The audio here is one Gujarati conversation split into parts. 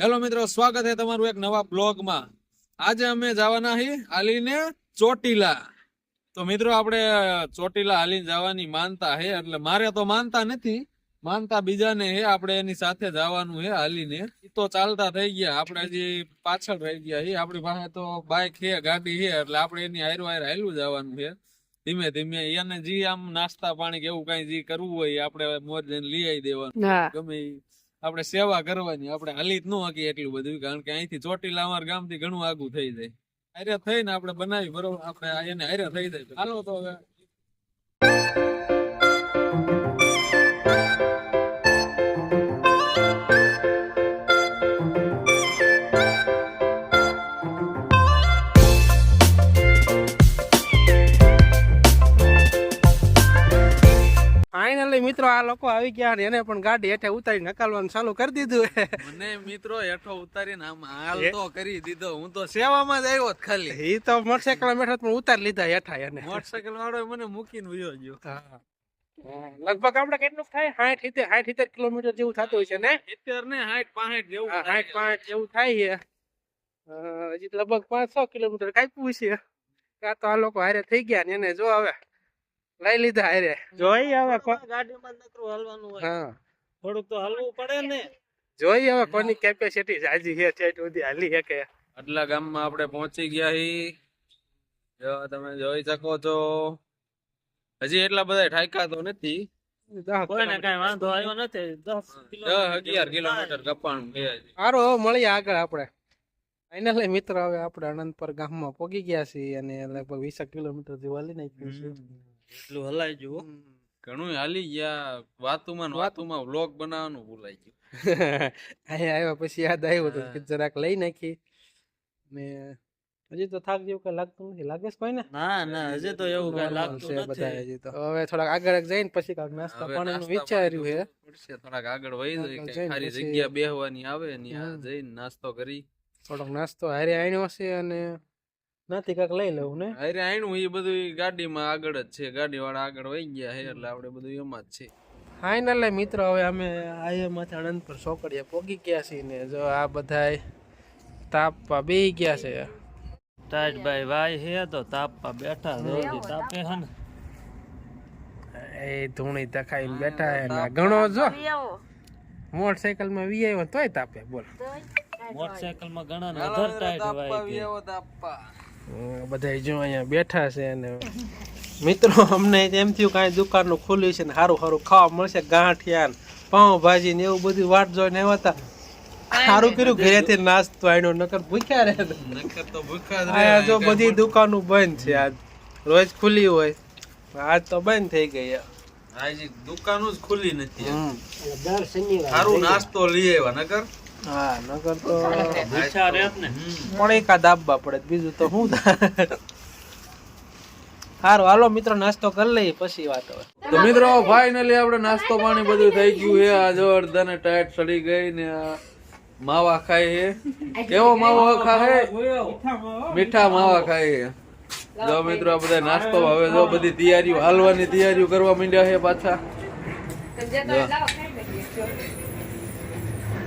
હેલો મિત્રો સ્વાગત છે તમારું એક નવા બ્લોગમાં. આજે અમે જવાના છીએ હાલીને ચોટીલા. તો મિત્રો આપણે ચોટીલા હાલીને જવાની માનતા હે એટલે મારે તો માનતા નથી. માનતા બીજાને હે આપણે એની સાથે જવાનું હે હાલીને. તો ચાલતા થઈ ગયા આપણે હજી પાછળ રહી ગયા હે. આપણી પાસે તો બાઇક છે ગાડી છે એટલે આપણે એની હાયરો હાર હાલું જવાનું છે ધીમે ધીમે એને જી આમ નાસ્તા પાણી કે એવું કઈ જી કરવું હોય આપડે આપણે મોજ લઈ આવી દેવાનું. ગમે આપણે સેવા કરવાની, આપણે હાલી જ ન હકી એટલું બધું, કારણ કે અહીંથી ચોટીલા અમારા ગામથી ઘણું આગું થઈ જાય. હારે થઈને આપણે બનાવી, બરોબર, આપણે એને હારે થઈ જાય. હાલો તો હવે. ફાઇનલી મિત્રો આ લોકો આવી ગયા ને એને પણ ગાડી હેઠે ઉતારી નકાલવાનું ચાલુ કરી દીધું. મને મિત્રો હેઠો ઉતારીને આમ હાલ તો કરી દીધો. હું તો સેવામાં જ આવ્યો ખાલી. એ તો મોટરસાયકલ બેઠો પણ ઉતારી લીધા હેઠા એને. મોટરસાયકલ વાળો મને મૂકીને વયો ગયો. હા. લગભગ આપણે કેટલું થાય? સાઠ ઇતેર સાઠ ઇતેર કિલોમીટર જેવું થતું હોય છે ને? ઇતેર ને હાઈટ પાસઠ જેવું સાઠ પાંચ જેવું થાય છે. હજી લગભગ પાંચ છ કિલોમીટર કાપ્યું છે. આ તો આ લોકો હારે થઈ ગયા ને એને જો હવે લઈ લીધા અરે જોઈ હવે ગાડીમાં નકરું હલવાનું હોય. હા. થોડુંક તો હલવું પડે ને. જોઈ હવે કોની કેપેસિટી જાજી છે છે સુધી હાલી શકે આટલા ગામમાં આપણે પહોંચી ગયા હી. જો તમે જોઈ શકો છો. હજી એટલા બધા ઠાયકા તો નથી. કોઈને કઈ વાંધો આવ્યો નથી. દસ અગિયાર કિલોમીટર કપાણું છે સારું હવે મળીએ આગળ આપણે. ફાઇનલી મિત્ર હવે આપણે અનંતપર ગામમાં પોગી ગયા છીએ અને લગભગ વીસ કિલોમીટર જેવા લઈ નાખ્યું છે. એટલું હલાઈ જુઓ. ઘણું હાલી ગયા. વાતુમાં વાતુમાં વ્લોગ બનાવવાનું ભૂલાઈ ગયું. અહીંયા આવ્યા પછી યાદ આવ્યું હતું કે જરાક લઈ નાખી ને હજી તો થાક જેવું કઈ લાગતું નથી. લાગે છે કોઈને? ના ના હજી તો એવું કઈ લાગતું છે બધા નથી હજી તો. હવે થોડાક આગળ જઈને પછી કાક નાસ્તા પાણીનું વિચાર્યું છે પડશે. થોડાક આગળ વહી જઈને સારી જગ્યા બેહવાની આવે ને જઈને નાસ્તો કરી. થોડોક નાસ્તો હારે આણ્યો છે અને નાથી કાક લઈ લઉં ને? અરે આયણું એ બધું ગાડીમાં આગળ જ છે. ગાડી વાળા આગળ વહી ગયા છે એટલે આપણે બધું એમાં જ છે. ફાઇનલ મિત્રો હવે અમે આયમાંથી આણંદપુર ચોકડીએ પોગી ગયા છીએ ને જો આ બધાય તાપવા બે ગયા છે. ટાઈટ ભાઈ ભાઈ હે તો તાપવા બેઠા રોજી તાપે હે ને. એ ધૂણી તખાઈ બેઠા હે ને. ઘણો જો. મોટરસાયકલમાં વી આવ્યો તોય તાપે બોલ. મોટરસાયકલમાં ઘણા ને વધારે ટાઈટ ભાઈ કે બધા જો અહીંયા બેઠા છે અને મિત્રો અમને એમ થયું કાંઈ દુકાનનું ખુલ્યું છે ને સારું સારું ખાવા મળશે ગાંઠિયા ને પાઉં ને એવું બધું વાટ જોઈને આવ્યા હતા. સારું કર્યું ઘરેથી નાસ્તો આવ્યો નકર ભૂખ્યા રહે નકર તો ભૂખા જો બધી દુકાનો બંધ છે આજ. રોજ ખુલ્લી હોય. આજ તો બંધ થઈ ગઈ આજે દુકાનો જ ખુલ્લી નથી. સારું નાસ્તો લઈ આવ્યા નકર? હા નગર તો ભૂખ્યા રહેત ને. પણ એકાદ આપવા પડે બીજું તો શું થાય સારું હાલો મિત્રો નાસ્તો કરી લઈએ પછી વાત હવે. તો મિત્રો ફાઇનલી આપણે નાસ્તો પાણી બધું થઈ ગયું છે. આ જો અડધાને ટાઈટ સડી ગઈ ને માવા ખાય છે. કેવો માવો ખાય મીઠા માવા ખાય છે. જો મિત્રો આ બધા નાસ્તો હવે જો બધી તૈયારીઓ હાલવાની તૈયારીઓ કરવા માંડ્યા છે પાછા. જો.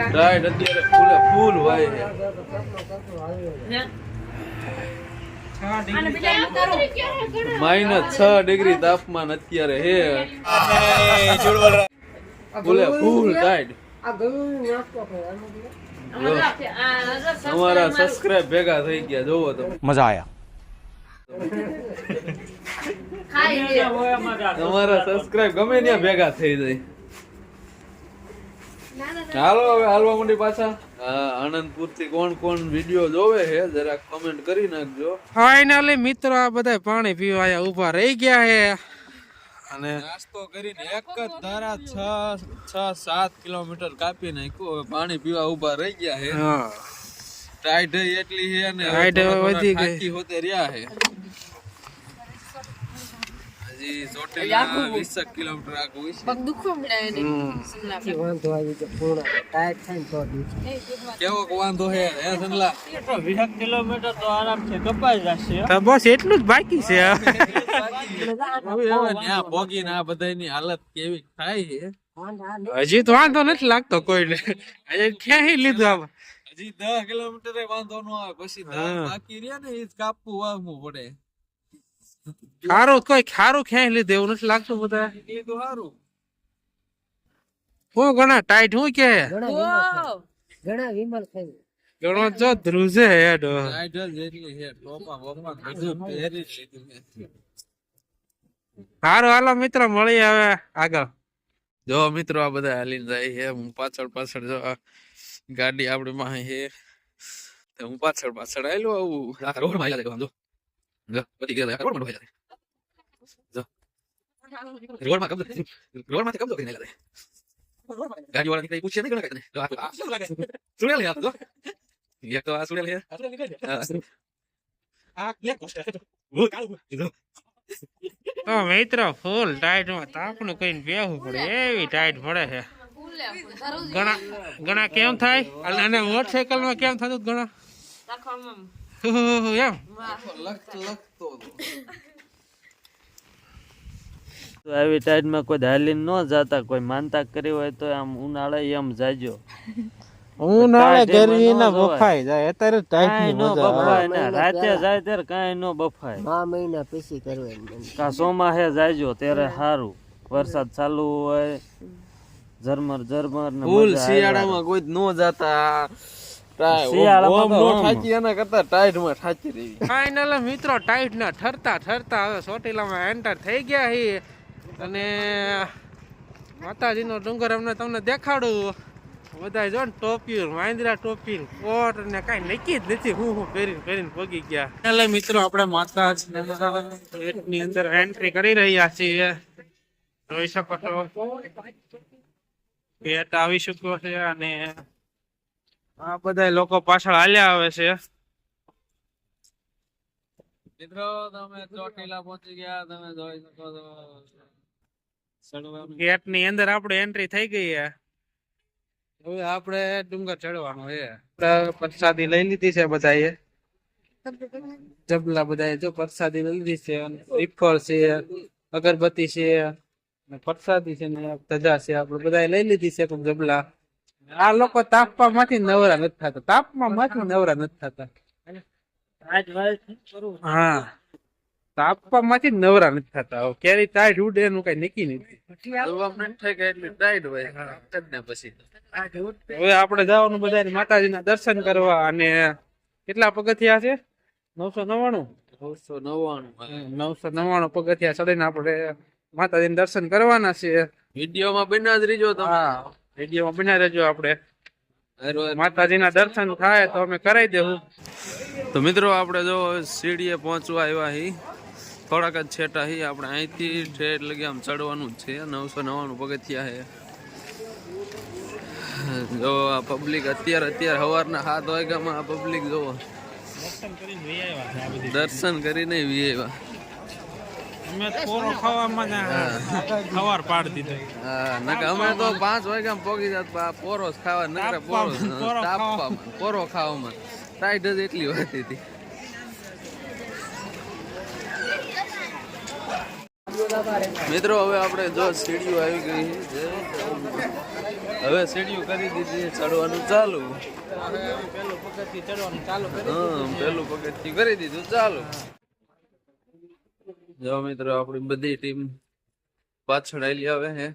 ટાઈટ અત્યારે ફૂલે ફૂલ હોય માઇનસ છ ડિગ્રી તાપમાન અત્યારે હે ફૂલે ફૂલ ટાઈટ અમારા સબસ્ક્રાઇબ ભેગા થઈ ગયા જોવો તો મજા આયા. તમારા સબસ્ક્રાઈબ ગમે ત્યાં ભેગા થઈ જાય. ચાલો હવે હાલવા માંડી પાછા. આનંદપુરથી કોણ કોણ વીડિયો જોવે છે જરા કમેન્ટ કરી નાખજો. ફાઇનલી મિત્રો આ બધા પાણી પીવા આયા ઊભા રહી ગયા છે. અને નાસ્તો કરીને એક જ ધારા છ છ સાત કિલોમીટર કાપી નાખ્યું. હવે પાણી પીવા ઊભા રહી ગયા છે. હા. ટાઈટ એટલી છે અને ટાઈટ હવે વધી ગઈ. હોતે રહ્યા છે. હજી ચોટીલા વીસ કિલોમીટર આગળ છે. વાંધો આવી ગયો પૂર્ણ ટાઈટ થાય તો કેવો વાંધો છે હે સંગલા વીસ કિલોમીટર તો આરામથી કપાઈ જશે. તો બસ એટલું જ બાકી છે. ભોગીને આ બધાની હાલત કેવી થાય છે? હજી તો વાંધો નથી લાગતો કોઈને. હજી ક્યાંય લીધું આમ? હજી દસ કિલોમીટર વાંધો ન આવે પછી બાકી રહ્યા ને એ જ કાપવું વાવવું પડે. ખારું કોઈ ખારો ક્યાંય લીધે એવું નથી લાગતું બધા? એ તો સારું હું ઘણા ટાઈટ હું કે? ઘણા વિમલ થઈ ઘણો જો ધ્રુજે હેડ. લાઈટ જ એટલી છે ટોપા બોપા બધું પહેરી લીધું સારું હાલો મિત્રો મળીએ હવે આગળ. જો મિત્રો આ બધા હાલીને જાય છે. હું પાછળ પાછળ જો ગાડી આપણી માં હે હું પાછળ પાછળ આવેલો આવું. રોડમાં જો. જો ગયા રોડમાં રોડમાં કબજો રોડમાંથી કબજો કરીને આવ્યા ગાડી વાળા કઈ પૂછે નહીં ઘણા કઈ જો આ શું લાગે સુડેલ યાર જો એક તો આ તો મિત્રો ફૂલ ટાઈટમાં તાપણું કઈ બેહવું પડે એવી ટાઈટ પડે છે ઘણા ઘણા કેમ થાય અને મોટરસાયકલમાં કેમ થતું ઘણા એમ તો આવી ટાઈડમાં કોઈ હાલીને ન જાતા કોઈ માનતા કરી હોય તો આમ ઉનાળે એમ જાજો. ઉનાળે ગરમી ના. બફાઈ જાય અત્યારે ટાઈટની મજા બફાય ને રાતે જાય ત્યારે કાંઈ ન બફાય. મા મહિના પછી કરવાની કા ચોમાહે જાયજો ત્યારે સારું વરસાદ ચાલુ હોય ઝરમર ઝરમર ને ફૂલ શિયાળામાં કોઈ નો જાતા. ટાઈ- શિયાળામાં ઓમ તો નો ઓમ. થાકી એના કરતા ટાઈટમાં થાકી રહી. ફાઇનલ મિત્રો ટાઈટ ના ઠરતા ઠરતા હવે ચોટીલામાં એન્ટર થઈ ગયા છીએ. અને માતાજીનો ડુંગર અમને તમને દેખાડું. બધા જો ને ટોપી માંદરા ટોપી કોટ ને કઈ નક્કી જ નથી. હું હું પહેરીને પહેરીને પગી ગયા. એટલે મિત્રો આપણે માતાજી ની અંદર એન્ટ્રી કરી રહ્યા છીએ. જોઈ શકો છો. ગેટ આવી ચૂક્યો છે અને આ બધા લોકો પાછળ હાલ્યા આવે છે. મિત્રો તમે ચોટીલા પહોંચી ગયા તમે જોઈ શકો છો. ગેટની અંદર આપણે એન્ટ્રી થઈ ગઈ છે હવે આપણે ડુંગર ચડવાનો છે પ્રસાદી લઈ લીધી છે બધાએ. જબલા બધાએ જો પ્રસાદી લઈ લીધી છે શ્રીફળ છે અગરબત્તી છે પ્રસાદી છે ને ધજા છે આપણે બધાએ લઈ લીધી છે જબલા. આ લોકો તાપવા માંથી નવરા નથી થતા. તાપમાં માંથી નવરા નથી થતા. હા. તાપવા માંથી નવરા નથી થતા. હવે ટાઈટ ઉડે એનું કઈ નક્કી નથી. હવે આપણે જવાનું બધા માતાજીના દર્શન કરવા અને કેટલા પગથિયા છે? નવસો નવ્વાણું? નવસો નવ્વાણું નવસો નવ્વાણું પગથિયા ચડીને આપણે માતાજી દર્શન કરવાના છે. વિડીયોમાં બન્યા જ રીજો તમે. વિડીયોમાં બના રહેજો આપણે. માતાજીના દર્શન થાય તો અમે કરાવી દેવું. તો મિત્રો આપણે જો સીડીએ પહોંચવા આવ્યા હી. થોડાક જ છેટા હી. આપણે અહીંથી ઠેઠ લગી આમ ચડવાનું જ છે. નવસો નવ્વાણું પગથિયા છે જો આ પબ્લિક અત્યારે અત્યારે સવારના સાત વાગ્યામાં આ પબ્લિક જોવો. દર્શન કરીને વી આવ્યા અમે પોરો ખાવામાં ખવાર પાડી દીધો. હા અમે તો પાંચ વાગ્યામાં પોગી જાત પોરો ખાવા નકર પોરો તાપવામાં, પોરો ખાવામાં ટાઈટ જ એટલી હોતી હતી. મિત્રો હવે આપણે જો સીડીઓ આવી ગઈ છે હવે સીડીઓ કરી દીધી ચડવાનું ચાલુ. પેલું પગથિયું ચડવાનું ચાલુ પેલું પગથિયું કરી દીધું ચાલુ. જો મિત્રો આપણી બધી ટીમ પાછળ આવેલી આવે હે.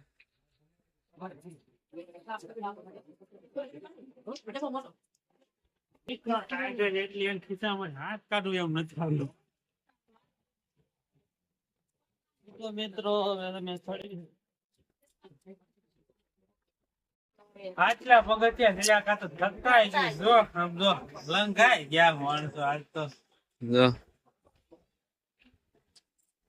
મિત્રો આટલા પગથિયા થયા કાતો જો આમ જો લંઘાઈ ગયા માણસો આજ તો. જો શેકા શેકા જ ભાગે ઈ તો આગો આગો જ ભાગશે હા થોડી જગ્યા બોલાત નથી યાર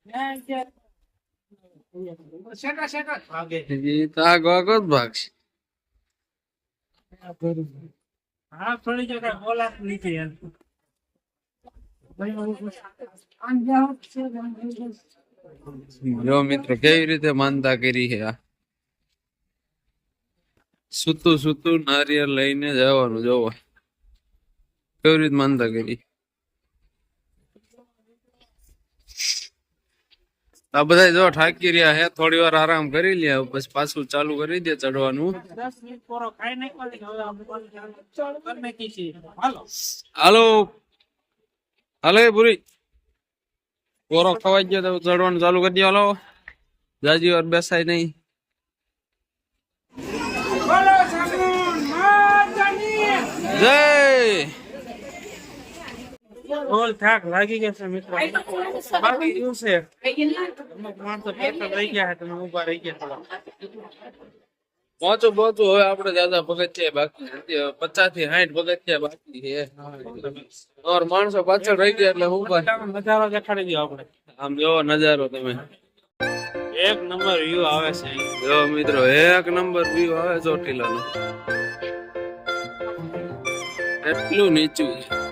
જો મિત્રો, કેવી રીતે માનતા કરી છે આ? સૂતું સૂતું નારિયેળ લઈને જવાનું જોવો. કેવી રીતે માનતા કરી? આ બધા જો થાકી રહ્યા હે થોડી વાર આરામ કરી લે પછી પાછું ચાલુ કરી દે ચડવાનું હાલો. હાલો. ભૂરી. કોરો ખવાઈ ગયો તો ચડવાનું ચાલુ કરી દે હાલો. જાજી વાર બેસાય નહીં. જય બોલ થાક લાગી ગયો છે મિત્રો. બાકી શું છે? અમુક માણસો પેટ્રોલ રહી ગયા છે તમે ઊભા રહી ગયા થોડા પહોંચો પહોંચો હવે આપણે દાદા પગથિયા બાકી પચાસથી સાઠ પગથિયા બાકી છે. ઓર માણસો પાછળ રહી ગયા એટલે હું નજારો દેખાડી દો આપણે. આમ જો નજારો તમે. એક નંબર વ્યૂ આવે છે જો મિત્રો એક નંબર વ્યૂ આવે ચોટીલાનો. એટલું નીચું છે.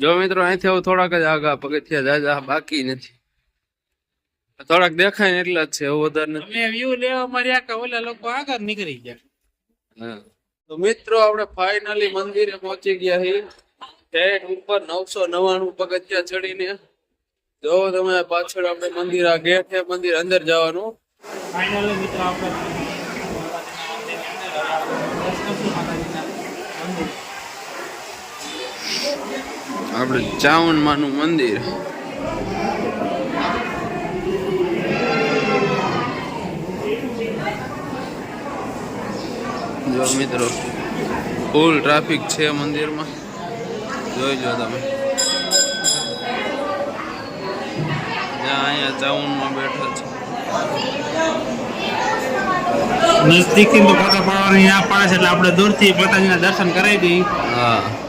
જો મિત્રો અહીંથી હવે થોડાક જ આગા પગથિયા જાજા બાકી નથી. થોડાક દેખાય ને એટલા જ છે એવું વધારે નથી. અમે વ્યૂ લેવા મળ્યા કે ઓલા લોકો આગળ નીકળી ગયા? હા. તો મિત્રો આપણે ફાઇનલી મંદિરે પહોંચી ગયા છીએ. ટેટ ઉપર નવસો નવ્વાણું પગથિયા ચડીને. જો તમે પાછળ આપણે મંદિર આ ગેટ છે મંદિર અંદર જવાનું. ફાઇનલી મિત્રો આપણે આપણે ચાવન માનું મંદિર. જો મિત્રો ફૂલ ટ્રાફિક છે મંદિરમાં. જોઈ લો તમે. જ્યાં અહીંયા ચાવનમાં બેઠા છે. નજદીકથી તો ફોટો પાડવાની ના પાડે છે એટલે આપણે દૂરથી માતાજીના દર્શન કરાવી દઈએ. હા.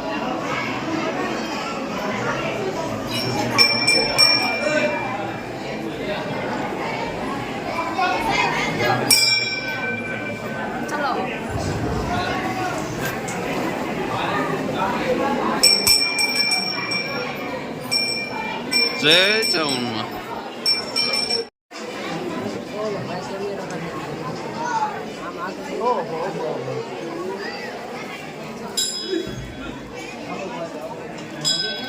જય ચાઉનમાં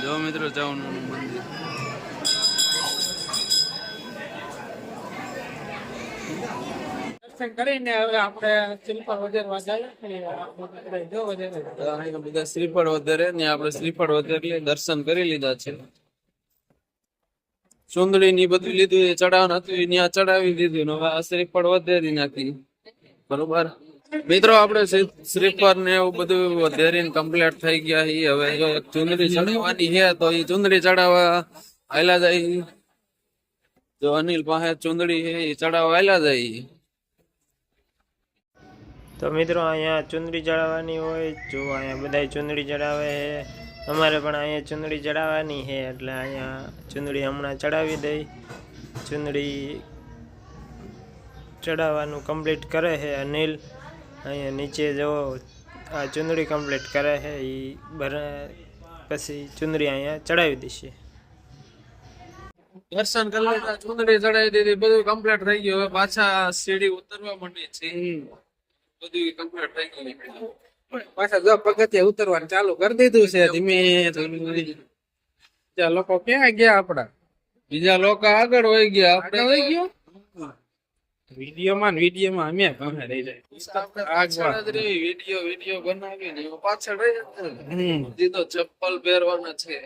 જો મિત્રો ચાઉનનું મંદિર. કરીને હવે આપણે શિલ્પા વધારવા જઈએ બધા શ્રીફળ વધારે ને આપણે શ્રીફળ વધારે દર્શન કરી લીધા છે. સુંદડી ની બધું લીધું, એ ચડાવવાનું હતું ત્યાં ચડાવી દીધું હવે આ શ્રીફળ વધારી નાખી બરોબર? મિત્રો, આપણે શ્રીફળ ને એવું બધું વધારીને કમ્પ્લીટ થઈ ગયા હવે જો ચુંદડી ચડાવવાની છે, તો એ ચુંદડી ચડાવવા આયલા જાય. જો અનિલ પાસે ચુંદડી છે એ ચડાવવા આયલા જાય. તો મિત્રો, અહીંયા ચુંદડી ચડાવવાની હોય, જો અહીંયા બધા ચુંદડી ચડાવે છે. અમારે પણ અહીંયા ચુંદડી ચડાવવાની છે એટલે અહીંયા ચુંદડી હમણાં ચડાવી દઈ. ચુંદડી ચડાવવાનું કમ્પ્લીટ કરે છે અનિલ. અહીંયા નીચે જો આ ચુંદડી કમ્પ્લીટ કરે છે એ ભરે પછી ચુંદડી અહીંયા ચડાવી દેશે દર્શન કરી લેતા ચુંદડી ચડાવી દીધી બધું કમ્પ્લીટ થઈ ગયું. હવે પાછા સીડી ઉતરવા માંડી છે. બધું કમ્પ્લીટ થઈ ગયું. પાછા જો પગથિયા ઉતરવાનું ચાલુ કરી દીધું છે ધીમે લોકો ક્યાં ગયા આપડા બીજા લોકો આગળ વહી ગયા. આપણે વહી ગયો? વિડીયોમાં વિડીયોમાં અમે ગમે રહી જાય. પાછળ જ રહી વીડિયો વીડિયો બનાવીને એમાં પાછળ રહી હજી તો ચપ્પલ પહેરવાના છે.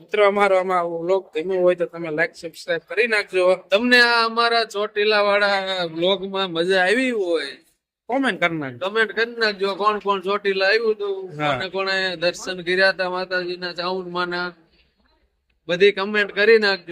મિત્રો અમારો આમાં વ્લોગ ગમ્યો હોય તો તમે લાઈક સબસ્ક્રાઇબ કરી નાખજો. તમને આ અમારા ચોટીલા વાળા બ્લોગમાં મજા આવી હોય કોમેન્ટ કરી નાખજો. કમેન્ટ કરી નાખજો. કોણ કોણ ચોટીલા આવ્યું હતું. કોને કોને દર્શન કર્યા હતા માતાજીના ચાઉન માના બધી કમેન્ટ કરી નાખજો.